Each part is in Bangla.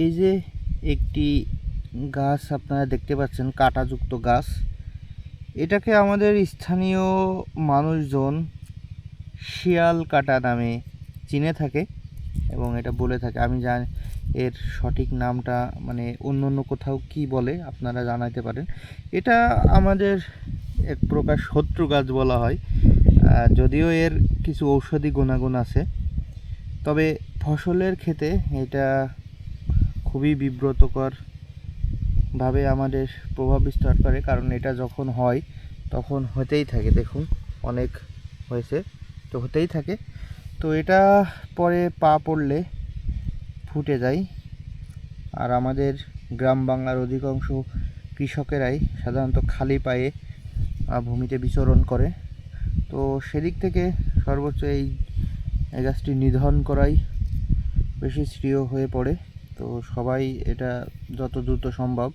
এই যে একটি গাছ আপনারা দেখতে পাচ্ছেন, কাঁটাযুক্ত গাছ। এটাকে আমাদের স্থানীয় মানুষজন শিয়াল কাটা নামে চিনে থাকে এবং এটা বলে থাকে। আমি জানি, এর সঠিক নামটা মানে অন্য অন্য কোথাও কি বলে আপনারা জানাতে পারেন। এটা আমাদের এক প্রকার শত্রু গাছ বলা হয়। যদিও এর কিছু ঔষধি গুণাগুণ আছে। তবে ফসলের ক্ষেতে এটা খুবই বিব্রতকর ভাবে আমাদের প্রভাব বিস্তার করে, কারণ এটা যখন হয়, তখন হতেই থাকে, দেখুন, অনেক হয়েছে, তো হতেই থাকে। তো এটা পরে পা পড়লে ফুটে যায়। আর আমাদের গ্রাম বাংলার অধিকাংশ কৃষকেরাই সাধারণত খালি পায়ে ভূমিতে বিচরণ করে। তো সেদিক থেকে সর্বোচ্চ এই এই গাছটি নিধন করাই বেশি শ্রেয় হয়ে পড়ে। তো সবাই এটা যত দ্রুত সম্ভব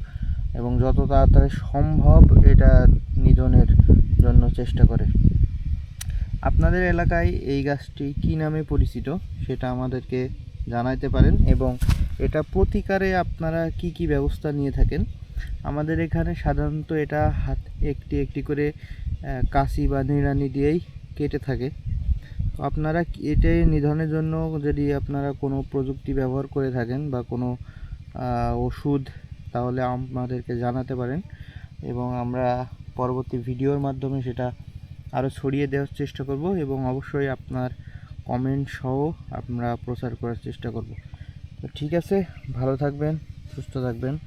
এবং যত তাড়াতাড়ি সম্ভব এটা নিধনের জন্য চেষ্টা করে। আপনাদের এলাকায় এই গাছটি কী নামে পরিচিত সেটা আমাদেরকে জানাইতে পারেন এবং এটা প্রতিকারে আপনারা কি কি ব্যবস্থা নিয়ে থাকেন? আমাদের এখানে সাধারণত এটা হাত একটি একটি করে কাঁচি বা নিড়ানি দিয়েই কেটে থাকে। আপনারা এটাই নিধনের জন্য যদি আপনারা কোনো প্রযুক্তি ব্যবহার করে থাকেন বা কোনো ওষুধ, তাহলে আমাদেরকে জানাতে পারেন। এবং আমরা পরবর্তী ভিডিওর মাধ্যমে সেটা আরও ছড়িয়ে দেওয়ার চেষ্টা করব এবং অবশ্যই আপনার কমেন্ট সহ আমরা প্রচার করার চেষ্টা করব। তো ঠিক আছে, ভালো থাকবেন, সুস্থ থাকবেন।